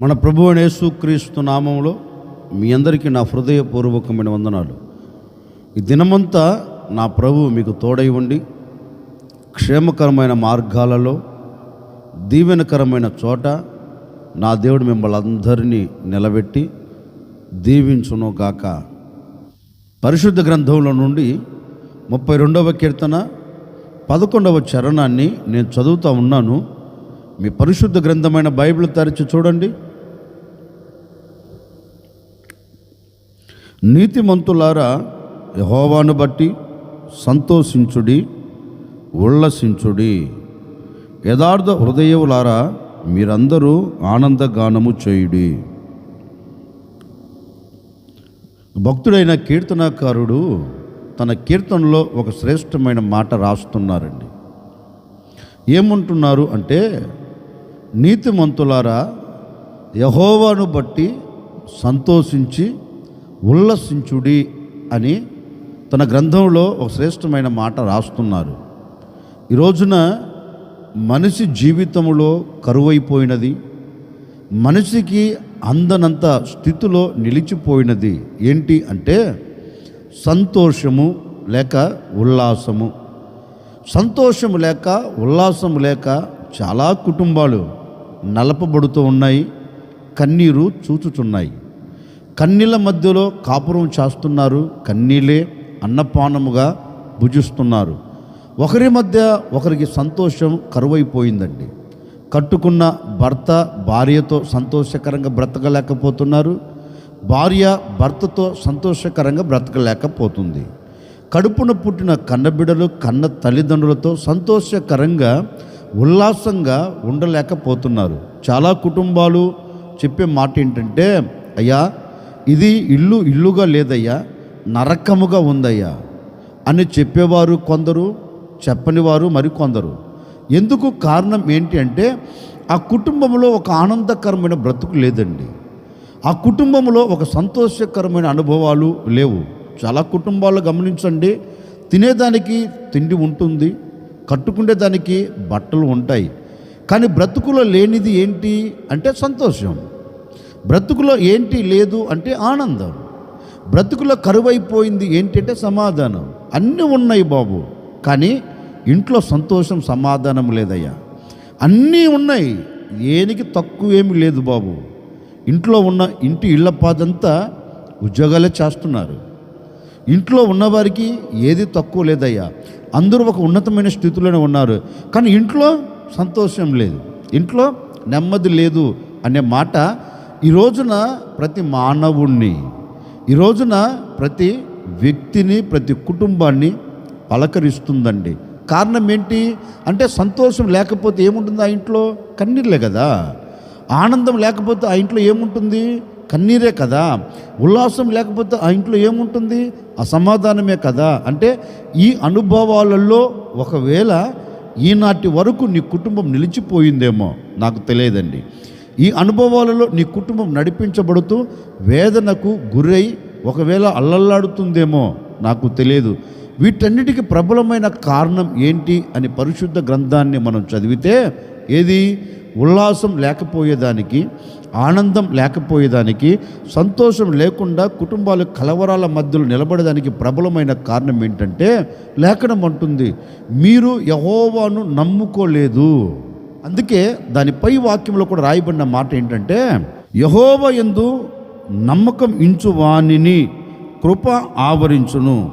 మన ప్రభు యేసుక్రీస్తు నామంలో మీ అందరికీ నా హృదయపూర్వకమైన వందనాలు. ఈ దినమంతా నా ప్రభు మీకు తోడై ఉండి క్షేమకరమైన మార్గాలలో దీవెనకరమైన చోట నా దేవుడు మిమ్మల్ని అందరినీ నిలబెట్టి దీవించును గాక. పరిశుద్ధ గ్రంథంలో నుండి ముప్పై రెండవ కీర్తన పదకొండవ చరణాన్ని నేను చదువుతూ ఉన్నాను. మీ పరిశుద్ధ గ్రంథమైన బైబిల్ తెరిచి చూడండి. నీతిమంతులారా యహోవాను బట్టి సంతోషించుడి ఉల్లసించుడి. యథార్థ హృదయవులారా మీరందరూ ఆనందగానము చేయుడి. భక్తుడైన కీర్తనాకారుడు తన కీర్తనలో ఒక శ్రేష్టమైన మాట రాస్తున్నారండి. ఏమంటున్నారు అంటే నీతిమంతులారా యహోవాను బట్టి సంతోషించి ఉల్లసించుడి అని తన గ్రంథంలో ఒక శ్రేష్టమైన మాట రాస్తున్నారు. ఈ రోజున మనిషి జీవితంలో కరువైపోయినది మనిషికి అందనంత స్థితిలో నిలిచిపోయినది ఏంటి అంటే సంతోషము లేక ఉల్లాసము. సంతోషము లేక ఉల్లాసము లేక చాలా కుటుంబాలు నలపబడుతూ ఉన్నాయి కన్నీరు చూచుచున్నాయి. కన్నీళ్ళ మధ్యలో కాపురం చేస్తున్నారు కన్నీళ్ళే అన్నపానముగా భుజిస్తున్నారు. ఒకరి మధ్య ఒకరికి సంతోషం కరువైపోయిందండి. కట్టుకున్న భర్త భార్యతో సంతోషకరంగా బ్రతకలేకపోతున్నారు. భార్య భర్తతో సంతోషకరంగా బ్రతకలేకపోతుంది. కడుపున పుట్టిన కన్నబిడలు కన్న తల్లిదండ్రులతో సంతోషకరంగా ఉల్లాసంగా ఉండలేకపోతున్నారు. చాలా కుటుంబాలు చెప్పే మాట ఏంటంటే అయ్యా ఇది ఇల్లు ఇల్లుగా లేదయ్యా నరకముగా ఉందయ్యా అని చెప్పేవారు కొందరు చెప్పని వారు మరికొందరు. ఎందుకు కారణం ఏంటి అంటే ఆ కుటుంబంలో ఒక ఆనందకరమైన బ్రతుకు లేదండి. ఆ కుటుంబంలో ఒక సంతోషకరమైన అనుభవాలు లేవు. చాలా కుటుంబాలు గమనించండి తినేదానికి తిండి ఉంటుంది కట్టుకునే దానికి బట్టలు ఉంటాయి. కానీ బ్రతుకులో లేనిది ఏంటి అంటే సంతోషం. బ్రతుకులో ఏంటి లేదు అంటే ఆనందం. బ్రతుకులో కరువైపోయింది ఏంటంటే సమాధానం. అన్నీ ఉన్నాయి బాబు. కానీ ఇంట్లో సంతోషం సమాధానం లేదయ్యా. అన్నీ ఉన్నాయి. ఏనికి తక్కువ ఏమి లేదు బాబు. ఇంట్లో ఉన్న ఇంటి ఇళ్ళ పాదంతా ఉద్యోగాలే చేస్తున్నారు. ఇంట్లో ఉన్నవారికి ఏది తక్కువ లేదయ్యా. అందరూ ఒక ఉన్నతమైన స్థితిలోనే ఉన్నారు. కానీ ఇంట్లో సంతోషం లేదు. ఇంట్లో నెమ్మది లేదు అనే మాట ఈ రోజున ప్రతి మానవుణ్ణి ఈ రోజున ప్రతి వ్యక్తిని ప్రతి కుటుంబాన్ని పలకరిస్తుందండి. కారణం ఏంటి? అంటే సంతోషం లేకపోతే ఏముంటుంది ఆ ఇంట్లో? కన్నీళ్ళే కదా. ఆనందం లేకపోతే ఆ ఇంట్లో ఏముంటుంది? కన్నీరే కదా. ఉల్లాసం లేకపోతే ఆ ఇంట్లో ఏముంటుంది? అసమాధానమే కదా. అంటే ఈ అనుభవాలలో ఒకవేళ ఈనాటి వరకు నీ కుటుంబం నిలిచిపోయిందేమో నాకు తెలియదండి. ఈ అనుభవాలలో నీ కుటుంబం నడిపించబడుతూ వేదనకు గురై ఒకవేళ అల్లల్లాడుతుందేమో నాకు తెలియదు. వీటన్నిటికీ ప్రబలమైన కారణం ఏంటి అని పరిశుద్ధ గ్రంథాన్ని మనం చదివితే ఏది? ఉల్లాసం లేకపోయేదానికి ఆనందం లేకపోయేదానికి సంతోషం లేకుండా కుటుంబాలు కలవరాల మధ్యలో నిలబడడానికి ప్రబలమైన కారణం ఏంటంటే లేఖనం అంటుంది మీరు యహోవాను నమ్ముకోలేదు. అందుకే దానిపై వాక్యంలో కూడా రాయబడిన మాట ఏంటంటే యహోవ ఎందు నమ్మకం ఇంచు వాణిని కృప ఆవరించును.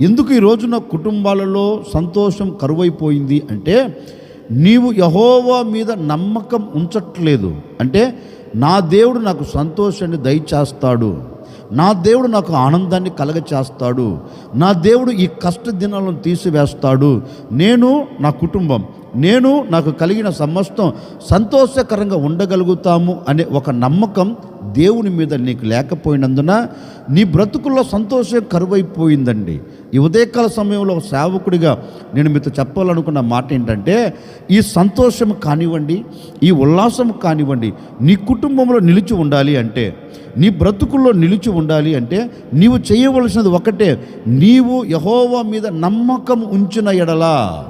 ఎందుకు ఈ రోజున కుటుంబాలలో సంతోషం కరువైపోయింది అంటే నీవు యహోవా మీద నమ్మకం ఉంచట్లేదు. అంటే నా దేవుడు నాకు సంతోషాన్ని దయచేస్తాడు. నా దేవుడు నాకు ఆనందాన్ని కలగచేస్తాడు. నా దేవుడు ఈ కష్ట దినాలను తీసివేస్తాడు. నేను నా కుటుంబం నేను నాకు కలిగిన సమస్తం సంతోషకరంగా ఉండగలుగుతాము అనే ఒక నమ్మకం దేవుని మీద నీకు లేకపోయినందున నీ బ్రతుకుల్లో సంతోషం కరువైపోయిందండి. ఈ ఉదయకాల సమయంలో ఒక సేవకుడిగా నేను మీతో చెప్పాలనుకున్న మాట ఏంటంటే ఈ సంతోషం కానివ్వండి ఈ ఉల్లాసం కానివ్వండి నీ కుటుంబంలో నిలిచి ఉండాలి అంటే నీ బ్రతుకుల్లో నిలిచి ఉండాలి అంటే నీవు చేయవలసినది ఒకటే నీవు యహోవా మీద నమ్మకం ఉంచిన ఎడలా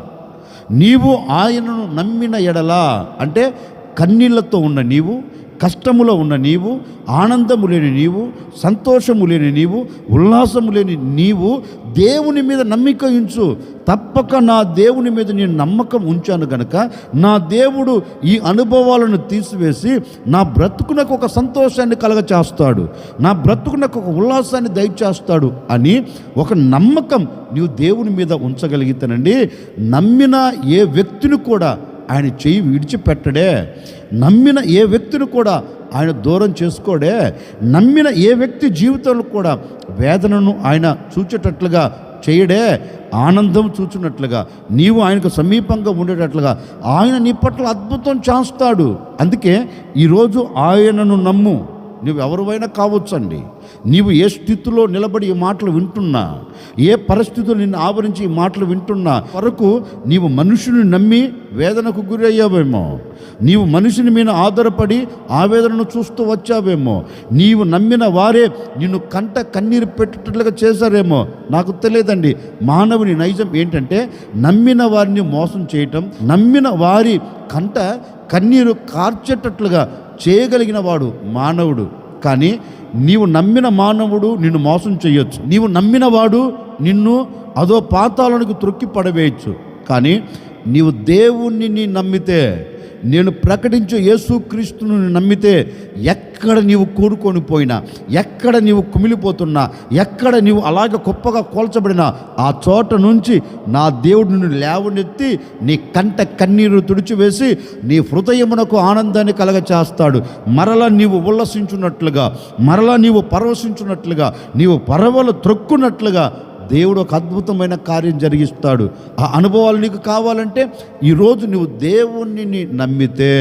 నీవు ఆయనను నమ్మిన ఎడలా అంటే కన్నీళ్ళతో ఉన్న నీవు కష్టములో ఉన్న నీవు ఆనందము లేని నీవు సంతోషము లేని నీవు ఉల్లాసము లేని నీవు దేవుని మీద నమ్మిక ఉంచు. తప్పక నా దేవుని మీద నేను నమ్మకం ఉంచాను గనక నా దేవుడు ఈ అనుభవాలను తీసివేసి నా బ్రతుకునకు ఒక సంతోషాన్ని కలగచేస్తాడు. నా బ్రతుకునకు ఒక ఉల్లాసాన్ని దయచేస్తాడు అని ఒక నమ్మకం నీవు దేవుని మీద ఉంచగలిగితేనండి. నమ్మిన ఏ వ్యక్తిని కూడా ఆయన చెయ్యి విడిచిపెట్టడే. నమ్మిన ఏ వ్యక్తిని కూడా ఆయన దూరం చేసుకోడే. నమ్మిన ఏ వ్యక్తి జీవితంలో కూడా వేదనను ఆయన చూచేటట్లుగా చేయడే. ఆనందం చూచున్నట్లుగా నీవు ఆయనకు సమీపంగా ఉండేటట్లుగా ఆయన నీ పట్ల అద్భుతం చేస్తాడు. అందుకే ఈరోజు ఆయనను నమ్ము. నువ్వు ఎవరివైనా కావచ్చండి. నీవు ఏ స్థితిలో నిలబడి ఈ మాటలు వింటున్నా ఏ పరిస్థితులు నిన్ను ఆవరించి ఈ మాటలు వింటున్నా వరకు నీవు మనుషుని నమ్మి వేదనకు గురి అయ్యావేమో నీవు మనుషుని మీద ఆధారపడి ఆవేదనను చూస్తూ వచ్చావేమో. నీవు నమ్మిన వారే నిన్ను కంట కన్నీరు పెట్టేటట్లుగా చేశారేమో. నాకు తెలియదండి. మానవుని నైజం ఏంటంటే నమ్మిన వారిని మోసం చేయటం నమ్మిన వారి కంట కన్నీరు కార్చేటట్లుగా చేయగలిగిన వాడు మానవుడు. కానీ నీవు నమ్మిన మానవుడు నిన్ను మోసం చేయొచ్చు. నీవు నమ్మిన వాడు నిన్ను అదో పాతాలకు త్రొక్కి పడవేయచ్చు. కానీ నీవు దేవుణ్ణి నమ్మితే నేను ప్రకటించే యేసుక్రీస్తును నమ్మితే ఎక్కడ నీవు కూడుకొని పోయినా ఎక్కడ నీవు కుమిలిపోతున్నా ఎక్కడ నీవు అలాగే గొప్పగా కోల్చబడినా ఆ చోట నుంచి నా దేవుడు నిన్ను లేవనెత్తి నీ కంట కన్నీరు తుడిచివేసి నీ హృదయమునకు ఆనందాన్ని కలగ చేస్తాడు మరలా నీవు ఉల్లసించున్నట్లుగా మరలా నీవు పరవశించున్నట్లుగా నీవు పరవలు త్రొక్కున్నట్లుగా దేవుడు ఒక అద్భుతమైన కార్యం జరిగిస్తాడు. ఆ అనుభవాలు నీకు కావాలంటే ఈరోజు నువ్వు దేవుణ్ణి నమ్మితే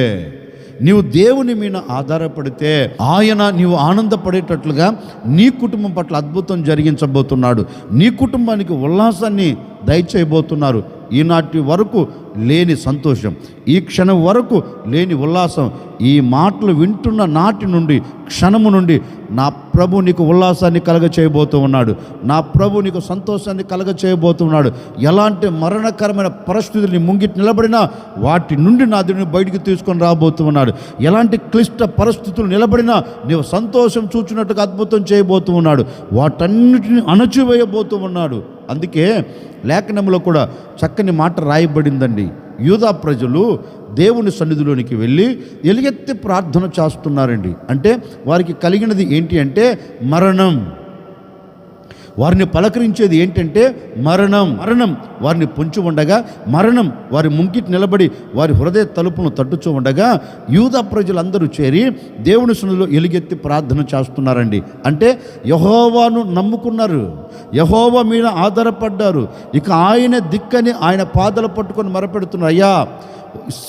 నీవు దేవుని మీద ఆధారపడితే ఆయన నీవు ఆనందపడేటట్లుగా నీ కుటుంబం పట్ల అద్భుతం జరిగించబోతున్నాడు. నీ కుటుంబానికి ఉల్లాసాన్ని దయచేయబోతున్నారు. ఈనాటి వరకు లేని సంతోషం ఈ క్షణం వరకు లేని ఉల్లాసం ఈ మాటలు వింటున్న నాటి నుండి క్షణము నుండి నా ప్రభు నీకు ఉల్లాసాన్ని కలగ చేయబోతూ ఉన్నాడు. నా ప్రభు నీకు సంతోషాన్ని కలగ చేయబోతున్నాడు ఎలాంటి మరణకరమైన పరిస్థితుల్ని ముంగిట్ ముంగిటి నిలబడినా వాటి నుండి నా దేవుని బయటికి తీసుకొని రాబోతూ ఉన్నాడు. ఎలాంటి క్లిష్ట పరిస్థితులు నిలబడినా నీవు సంతోషం చూచినట్టుగా అద్భుతం చేయబోతూ ఉన్నాడు. వాటన్నిటిని అణచివేయబోతూ ఉన్నాడు. అందుకే లేఖనంలో కూడా చక్కని మాట రాయబడిందండి. యూదా ప్రజలు దేవుని సన్నిధిలోనికి వెళ్ళి ఎలుగెత్తి ప్రార్థన చేస్తున్నారండి. అంటే వారికి కలిగినది ఏంటి అంటే మరణం. వారిని పలకరించేది ఏంటంటే మరణం. మరణం వారిని పొంచి ఉండగా మరణం వారి ముంగిటి నిలబడి వారి హృదయ తలుపును తట్టుచూ ఉండగా యూద ప్రజలందరూ చేరి దేవుని సునులో ఎలుగెత్తి ప్రార్థన చేస్తున్నారండి. అంటే యహోవాను నమ్ముకున్నారు. యహోవా మీద ఆధారపడ్డారు. ఇక ఆయన దిక్కని ఆయన పాదలు పట్టుకొని మరపెడుతున్నారు. అయ్యా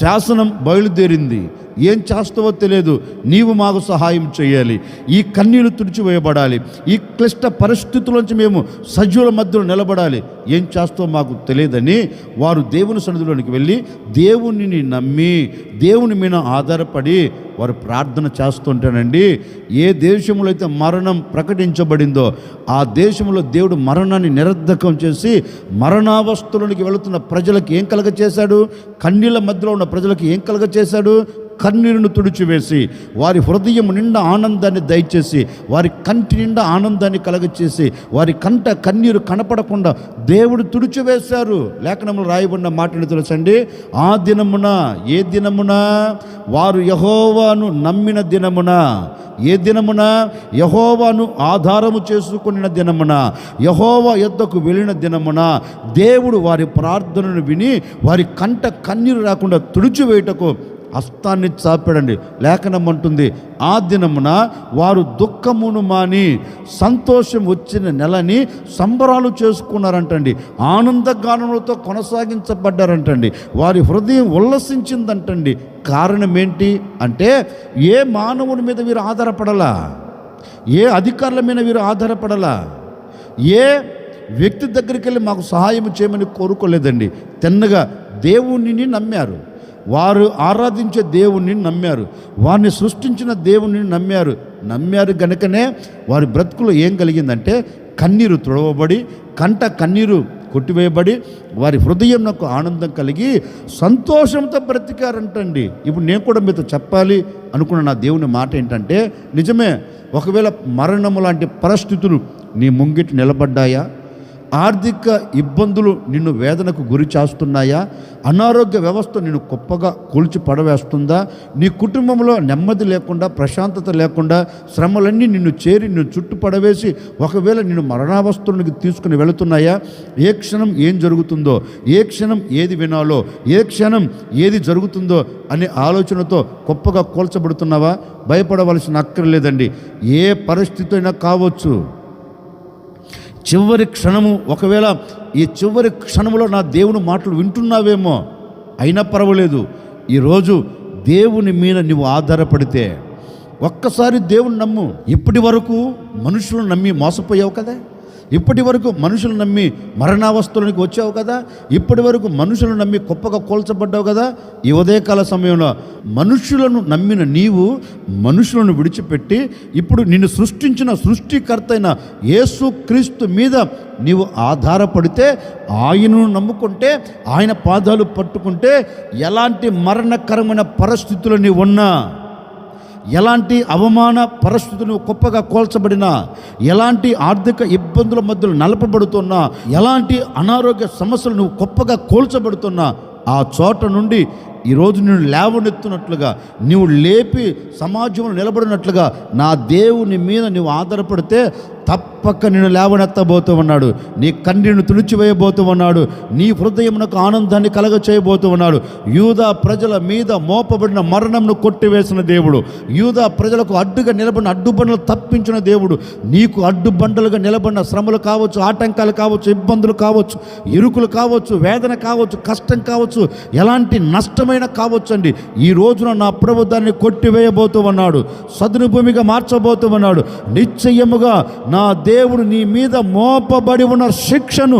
శాసనం బయలుదేరింది. ఏం చేస్తావో తెలియదు. నీవు మాకు సహాయం చేయాలి. ఈ కన్నీళ్ళు తుడిచివేయబడాలి. ఈ క్లిష్ట పరిస్థితుల్లోంచి మేము సజీవుల మధ్యలో నిలబడాలి. ఏం చేస్తావో మాకు తెలియదని వారు దేవుని సన్నిధిలోనికి వెళ్ళి దేవునిని నమ్మి దేవుని మీద ఆధారపడి వారు ప్రార్థన చేస్తుంటేనండి ఏ దేశంలో అయితే మరణం ప్రకటించబడిందో ఆ దేశంలో దేవుడు మరణాన్ని నిరర్ధకం చేసి మరణావస్థలోనికి వెళుతున్న ప్రజలకు ఏం కలగ చేశాడు కన్నీళ్ళ మధ్యలో ఉన్న ప్రజలకు ఏం కలగ చేశాడు కన్నీరును తుడిచివేసి వారి హృదయం నిండా ఆనందాన్ని దయచేసి వారి కంటి నిండా ఆనందాన్ని కలగచేసి వారి కంట కన్నీరు కనపడకుండా దేవుడు తుడిచివేశారు. లేఖనములు రాయబడిన మాటను తెలుసండి? ఆ దినమున ఏ దినమున? వారు యహోవాను నమ్మిన దినమున. ఏ దినమున? యహోవాను ఆధారము చేసుకున్న దినమున. యహోవా యొద్దకు వెళ్ళిన దినమున. దేవుడు వారి ప్రార్థనను విని వారి కంట కన్నీరు రాకుండా తుడిచివేయటకు హస్తాన్ని చాపాడండి. లేఖనం అంటుంది ఆ దినమున వారు దుఃఖమును మాని సంతోషం వచ్చిన నెలని సంబరాలు చేసుకున్నారంటండి. ఆనందగానములతో కొనసాగించబడ్డారంటండి. వారి హృదయం ఉల్లసించిందంటండి. కారణం ఏంటి అంటే ఏ మానవుని మీద వీరు ఆధారపడలా? ఏ అధికారుల మీద వీరు ఆధారపడలా? ఏ వ్యక్తి దగ్గరికి వెళ్ళి మాకు సహాయం చేయమని కోరుకోలేదండి. తిన్నగా దేవునిని నమ్మారు. వారు ఆరాధించే దేవుణ్ణి నమ్మారు. వారిని సృష్టించిన దేవుణ్ణి నమ్మారు. నమ్మారు గనుకనే వారి బ్రతుకులో ఏం కలిగిందంటే కన్నీరు తుడవబడి కంట కన్నీరు కొట్టివేయబడి వారి హృదయం నాకు ఆనందం కలిగి సంతోషంతో బ్రతికారంటండి. ఇప్పుడు నేను కూడా మీతో చెప్పాలి అనుకున్న నా దేవుని మాట ఏంటంటే నిజమే ఒకవేళ మరణము లాంటి పరిస్థితులు నీ ముంగిటి నిలబడ్డాయా? ఆర్థిక ఇబ్బందులు నిన్ను వేదనకు గురి చేస్తున్నాయా? అనారోగ్య వ్యవస్థ నిన్ను గొప్పగా కూల్చి పడవేస్తుందా? నీ కుటుంబంలో నెమ్మది లేకుండా ప్రశాంతత లేకుండా శ్రమలన్నీ నిన్ను చేరి నిన్ను చుట్టుపడవేసి ఒకవేళ నిన్ను మరణావస్థలకు తీసుకుని వెళుతున్నాయా? ఏ క్షణం ఏం జరుగుతుందో ఏ క్షణం ఏది వినాలో ఏ క్షణం ఏది జరుగుతుందో అనే ఆలోచనతో గొప్పగా కూల్చబడుతున్నావా? భయపడవలసిన అక్కర్లేదండి. ఏ పరిస్థితి అయినా కావచ్చు. చివరి క్షణము ఒకవేళ ఈ చివరి క్షణములో నా దేవుని మాటలు వింటున్నావేమో అయినా పర్వాలేదు. ఈరోజు దేవుని మీద నువ్వు ఆధారపడితే ఒక్కసారి దేవుని నమ్ము. ఇప్పటి వరకు మనుషులను నమ్మి మోసపోయావు కదా? ఇప్పటి వరకు మనుషులు నమ్మి మరణావస్థలోనికి వచ్చావు కదా? ఇప్పటి వరకు మనుషులను నమ్మి గొప్పగా కోల్చబడ్డావు కదా? ఈ ఉదయకాల సమయంలో మనుషులను నమ్మిన నీవు మనుషులను విడిచిపెట్టి ఇప్పుడు నిన్ను సృష్టించిన సృష్టికర్త అయిన యేసు క్రీస్తు మీద నీవు ఆధారపడితే ఆయనను నమ్ముకుంటే ఆయన పాదాలు పట్టుకుంటే ఎలాంటి మరణకరమైన పరిస్థితులు నీవు ఉన్నా ఎలాంటి అవమాన పరిస్థితులు గొప్పగా కోల్చబడినా ఎలాంటి ఆర్థిక ఇబ్బందుల మధ్యలో నలపబడుతున్నా ఎలాంటి అనారోగ్య సమస్యలు నువ్వు గొప్పగా కోల్చబడుతున్నా ఆ చోట నుండి ఈరోజు నేను లేవనెత్తున్నట్లుగా నీవు లేపి సమాజంలో నిలబడినట్లుగా నా దేవుని మీద నువ్వు ఆధారపడితే తప్పక నేను లేవనెత్తబోతూ ఉన్నాడు నీ కన్నీను తుడిచివేయబోతూ ఉన్నాడు నీ హృదయమునకు ఆనందాన్ని కలగ చేయబోతూ ఉన్నాడు యూదా ప్రజల మీద మోపబడిన మరణంను కొట్టివేసిన దేవుడు. యూదా ప్రజలకు అడ్డుగా నిలబడిన అడ్డుబండలు తప్పించిన దేవుడు. నీకు అడ్డుబండలుగా నిలబడిన శ్రమలు కావచ్చు ఆటంకాలు కావచ్చు ఇబ్బందులు కావచ్చు ఇరుకులు కావచ్చు వేదన కావచ్చు కష్టం కావచ్చు ఎలాంటి నష్టమైన కావచ్చు అండి ఈ రోజున నా ప్రభుత్వాన్ని కొట్టివేయబోతూ ఉన్నాడు సదును భూమిగా మార్చబోతూ ఉన్నాడు నిశ్చయముగా నా దేవుడు నీ మీద మోపబడి ఉన్న శిక్షను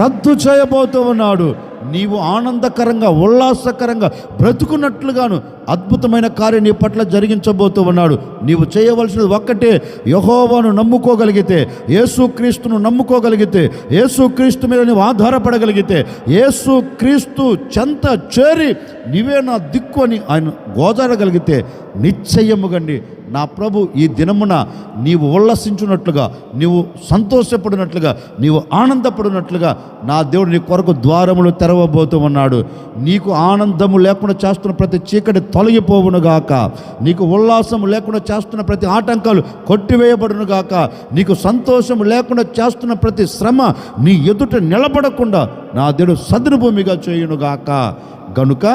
రద్దు చేయబోతూ ఉన్నాడు. నీవు ఆనందకరంగా ఉల్లాసకరంగా బ్రతుకున్నట్లుగాను అద్భుతమైన కార్యం నీ పట్ల జరిగించబోతూ ఉన్నాడు. నీవు చేయవలసినది ఒక్కటే యహోవాను నమ్ముకోగలిగితే యేసుక్రీస్తును నమ్ముకోగలిగితే యేసుక్రీస్తు మీద నీవు ఆధారపడగలిగితే యేసుక్రీస్తు చెంత చేరి నీవే నా దిక్కు అని ఆయన గోదారగలిగితే నిశ్చయముగండి. నా ప్రభు ఈ దినమున నీవు ఉల్లసించున్నట్లుగా నీవు సంతోషపడినట్లుగా నీవు ఆనందపడినట్లుగా నా దేవుడు నీ కొరకు ద్వారములు తెరవబోతూ ఉన్నాడు. నీకు ఆనందము లేకుండా చేస్తున్న ప్రతి చీకటి తొలగిపోవునుగాక నీకు ఉల్లాసము లేకుండా చేస్తున్న ప్రతి ఆటంకాలు కొట్టివేయబడునుగాక నీకు సంతోషం లేకుండా చేస్తున్న ప్రతి శ్రమ నీ ఎదుట నిలబడకుండా నా దేవుడు సదును భూమిగా చేయునుగాక గనుక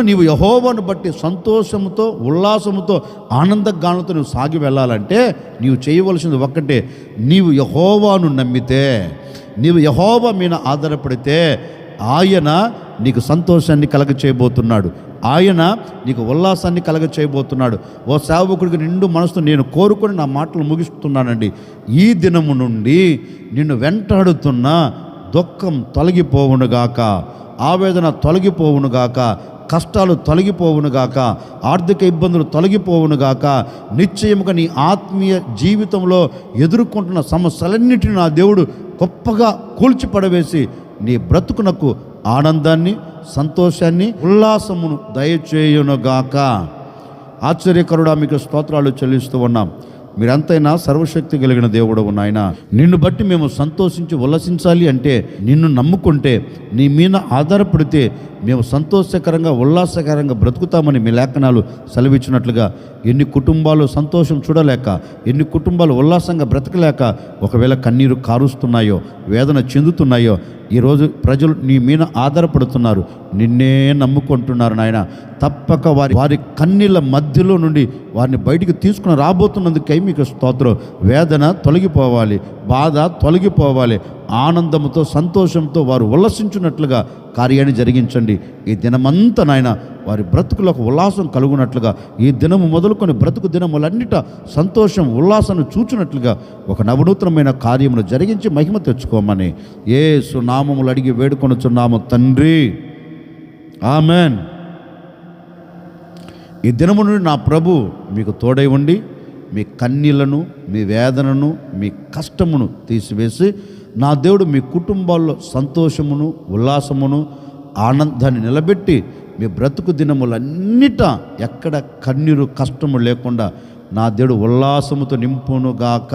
నీవు యహోవాను బట్టి సంతోషంతో ఉల్లాసముతో ఆనందగానంతో నువ్వు సాగి వెళ్ళాలంటే నీవు చేయవలసింది ఒక్కటే నీవు యహోవాను నమ్మితే నీవు యహోవ మీద ఆధారపడితే ఆయన నీకు సంతోషాన్ని కలగ చేయబోతున్నాడు ఆయన నీకు ఉల్లాసాన్ని కలగ చేయబోతున్నాడు ఓ సేవకుడికి నిండు మనసుతో నేను కోరుకొని నా మాటలు ముగిస్తున్నానండి. ఈ దినము నుండి నిన్ను వెంటాడుతున్న దుఃఖం తొలగిపోవునుగాక ఆవేదన తొలగిపోవునుగాక కష్టాలు తొలగిపోవునుగాక ఆర్థిక ఇబ్బందులు తొలగిపోవునుగాక నిశ్చయముగా నీ ఆత్మీయ జీవితంలో ఎదుర్కొంటున్న సమస్యలన్నిటిని నా దేవుడు గొప్పగా కూల్చిపడవేసి నీ బ్రతుకునకు ఆనందాన్ని సంతోషాన్ని ఉల్లాసమును దయచేయునుగాక ఆశ్చర్యకరుడా మీకు స్తోత్రాలు చెల్లిస్తూ ఉన్నాం. మీరంతైనా సర్వశక్తి కలిగిన దేవుడు నాయన. నిన్ను బట్టి మేము సంతోషించి ఉల్లసించాలి అంటే నిన్ను నమ్ముకుంటే నీ మీద ఆధారపడితే మేము సంతోషకరంగా ఉల్లాసకరంగా బ్రతుకుతామని మీ లేఖనాలు సెలవిచ్చినట్లుగా ఎన్ని కుటుంబాలు సంతోషం చూడలేక ఎన్ని కుటుంబాలు ఉల్లాసంగా బ్రతకలేక ఒకవేళ కన్నీరు కారుస్తున్నాయో వేదన చెందుతున్నాయో ఈరోజు ప్రజలు నీ మీద ఆధారపడుతున్నారు. నిన్నే నమ్ముకుంటున్నారు నాయన. తప్పక వారి వారి కన్నీళ్ళ మధ్యలో నుండి వారిని బయటికి తీసుకుని రాబోతున్నందుకై మీకు స్తోత్రం. వేదన తొలగిపోవాలి బాధ తొలగిపోవాలి. ఆనందంతో సంతోషంతో వారు ఉల్లసించున్నట్లుగా కార్యాన్ని జరిగించండి. ఈ దినమంతా నాయన వారి బ్రతుకులకు ఉల్లాసం కలుగునట్లుగా ఈ దినము మొదలుకొని బ్రతుకు దినములన్నిట సంతోషం ఉల్లాసాన్ని చూచినట్లుగా ఒక నవనూతనమైన కార్యమును జరిగించి మహిమ తెచ్చుకోమని ఏ సునామములు అడిగి వేడుకొనుచున్నాము తండ్రి. ఆమెన్. ఈ దినము నుండి నా ప్రభు మీకు తోడై ఉండి మీ కన్నీళ్ళను మీ వేదనను మీ కష్టమును తీసివేసి నా దేవుడు మీ కుటుంబాల్లో సంతోషమును ఉల్లాసమును ఆనందాన్ని నిలబెట్టి మీ బ్రతుకు దినములన్నిట ఎక్కడ కన్నీరు కష్టము లేకుండా నా దేవుడు ఉల్లాసముతో నింపునుగాక.